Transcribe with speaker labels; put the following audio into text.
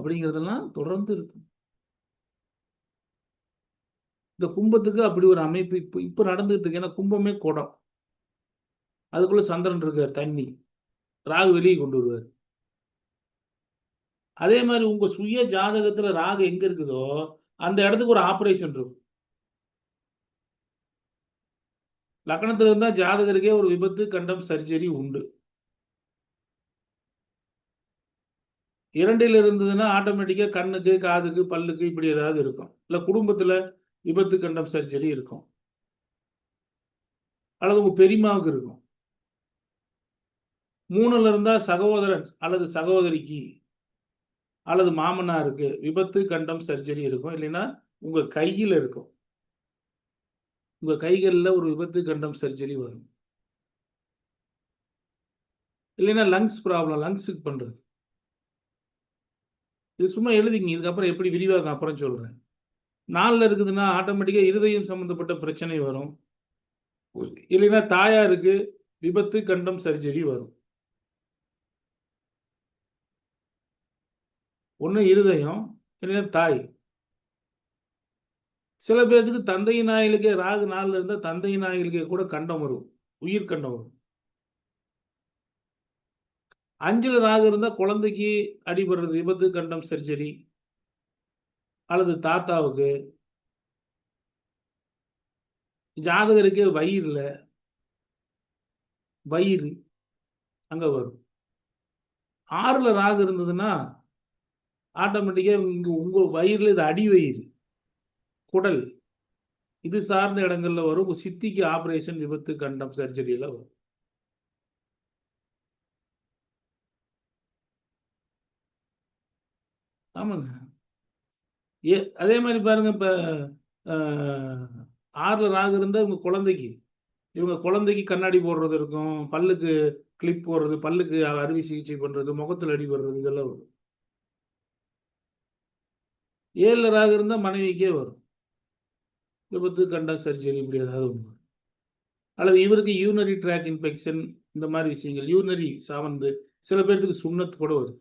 Speaker 1: அப்படிங்கிறதெல்லாம் தொடர்ந்து இருக்கும். இந்த கும்பத்துக்கு அப்படி ஒரு அமைப்பு இப்போ இப்போ நடந்துகிட்டு இருக்கு. ஏன்னா கும்பமே குடம். அதுக்குள்ள சந்திரன் இருக்கார் தண்ணி. ராகு வெளியே கொண்டு வருவார் அதே மாதிரி உங்க சுய ஜாதகத்துல ராகு எங்க இருக்குதோ, அந்த இடத்துக்கு ஒரு ஆப்பரேஷன் இருக்கும். லக்னத்துல இருந்தா ஜாதகருக்கே ஒரு விபத்து, கண்டம், சர்ஜரி உண்டு. இரண்டில் இருந்ததுன்னா ஆட்டோமேட்டிக்காக கண்ணுக்கு, காதுக்கு, பல்லுக்கு இப்படி ஏதாவது இருக்கும். இல்லை குடும்பத்தில் விபத்து, கண்டம், சர்ஜரி இருக்கும். அல்லது உங்கள் பெரியம்மாவுக்கு இருக்கும். மூணுல இருந்தால் சகோதரன் அல்லது சகோதரிக்கு அல்லது மாமனாருக்கு விபத்து, கண்டம், சர்ஜரி இருக்கும். இல்லைன்னா உங்கள் கையில் இருக்கும். உங்கள் கைகளில் ஒரு விபத்து, கண்டம், சர்ஜரி வரும். இல்லைன்னா லங்ஸ் ப்ராப்ளம் லங்ஸுக்கு பண்ணுறது இது சும்மா எழுதிங்க இதுக்கப்புறம் எப்படி விரிவாக அப்புறம் சொல்றேன். நாளில் இருக்குதுன்னா ஆட்டோமேட்டிக்காக இருதயம் சம்மந்தப்பட்ட பிரச்சனை வரும். இல்லைன்னா தாயாருக்கு விபத்து, கண்டம், சர்ஜரி வரும். ஒன்று இருதயம், இல்லைன்னா தாய். சில பேர்த்துக்கு தந்தையின் ஆயுளுக்கே ராகு நாளில் இருந்தால் தந்தையின் ஆயுளுக்கே கூட கண்டம் வரும். உயிர் கண்டம் வரும். அஞ்சில் ராகு இருந்தால் குழந்தைக்கு அடிபடுறது, விபத்து, கண்டம், சர்ஜரி. அல்லது தாத்தாவுக்கு. ஜாதகருக்கே வயிறுல. வயிறு. அங்க வரும். ஆறில் ராகு இருந்ததுன்னா, ஆட்டோமேட்டிக்கா இங்க உங்க வயிறுல இது அடி வயிறு. குடல். இது சார்ந்த இடங்கள்ல வரும். சித்திக்கு ஆப்ரேஷன் விபத்து, கண்டம், சர்ஜரி எல்லாம் வரும். ஆமாங்க. ஏ அதே மாதிரி பாருங்க இப்ப அ 6ல ராகு இருந்தா இவங்க குழந்தைக்கு. இவங்க குழந்தைக்கு கண்ணாடி போடுறது இருக்கும். பல்லுக்கு கிளிப் போடுறது, பல்லுக்கு அறுவை சிகிச்சை பண்றது, முகத்தில் அடிபடுறது இதெல்லாம் வரும். ஏழில் ராகு இருந்தா மனைவிக்கே வரும். விபத்து, கண்டா சர்ஜரி இப்படி ஏதாவது ஒன்று வரும். அல்லது இவருக்கு யூனரி ட்ராக் இன்ஃபெக்ஷன் இந்த மாதிரி விஷயங்கள். யூனரி சாவந்து சில பேர்த்துக்கு சுண்ணத்து கூட வருது.